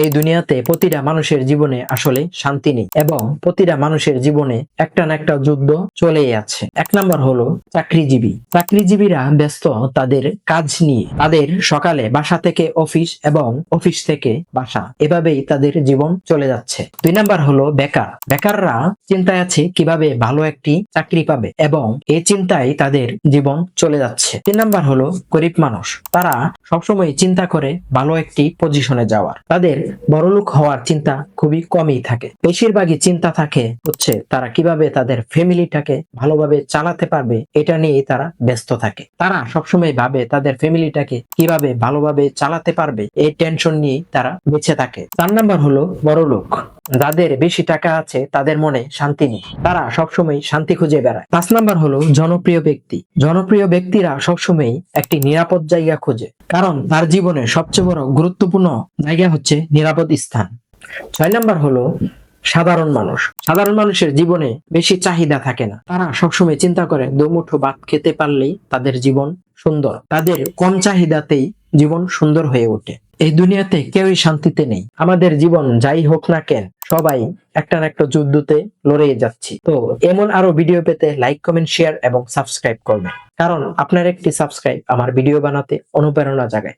এই দুনিয়াতে প্রতিটা মানুষের জীবনে আসলে শান্তি নেই এবং প্রতিটা মানুষের জীবনে একটা না একটা যুদ্ধ চলেই আছে। এক নাম্বার হলো চাকরিজীবী। চাকরিজীবীরা ব্যস্ত তাদের কাজ নিয়ে। তাদের সকালে বাসা থেকে অফিস এবং অফিস থেকে বাসা। এভাবেই তাদের জীবন চলে যাচ্ছে। দুই নাম্বার হলো বেকার। বেকাররা চিন্তায় আছে কীভাবে ভালো একটি চাকরি পাবে এবং এই চিন্তায় তাদের জীবন চলে যাচ্ছে। তিন নাম্বার হলো গরিব মানুষ। তারা সবসময় চিন্তা করে ভালো একটি পজিশনে যাওয়ার। তাদের বড়লোক হওয়ার চিন্তা খুবই কমই থাকে। বেশিরভাগই চিন্তা থাকে হচ্ছে তারা কীভাবে তাদের ফ্যামিলিটাকে ভালোভাবে চালাতে পারবে, এটা নিয়েই তারা ব্যস্ত থাকে। তারা সবসময় ভাবে তাদের ফ্যামিলিটাকে কীভাবে ভালোভাবে চালাতে পারবে, এই টেনশন নিয়েই তারা বেঁচে থাকে। চার নাম্বার হলো বড়লোক। যাদের বেশি টাকা আছে, তাদের মনে শান্তি নেই। তারা সবসময় শান্তি খুঁজে বেড়ায়। পাঁচ নাম্বার হলো জনপ্রিয় ব্যক্তি। জনপ্রিয় ব্যক্তিরা সবসময় একটি নিরাপদ জায়গা খোঁজে। কারণ তার জীবনে সবচেয়ে বড় গুরুত্বপূর্ণ জায়গা হচ্ছে নিরাপদ স্থান। ছয় নাম্বার হলো সাধারণ মানুষ। সাধারণ মানুষের জীবনে বেশি চাহিদা থাকে না। তারা সবসময় চিন্তা করে, দুমুঠো ভাত খেতে পারলেই তাদের জীবন সুন্দর। তাদের কম চাহিদাতেই জীবন সুন্দর হয়ে ওঠে। এই দুনিয়াতে কেউই শান্তিতে নেই। আমাদের জীবন যাই হোক না কেন সবাই একটা না একটা যুদ্ধতে লড়ে যাচ্ছি। তো এমন আরও ভিডিও পেতে লাইক কমেন্ট শেয়ার এবং সাবস্ক্রাইব করবেন কারণ আপনার একটি সাবস্ক্রাইব আমার ভিডিও বানাতে অনুপ্রেরণা জাগায়।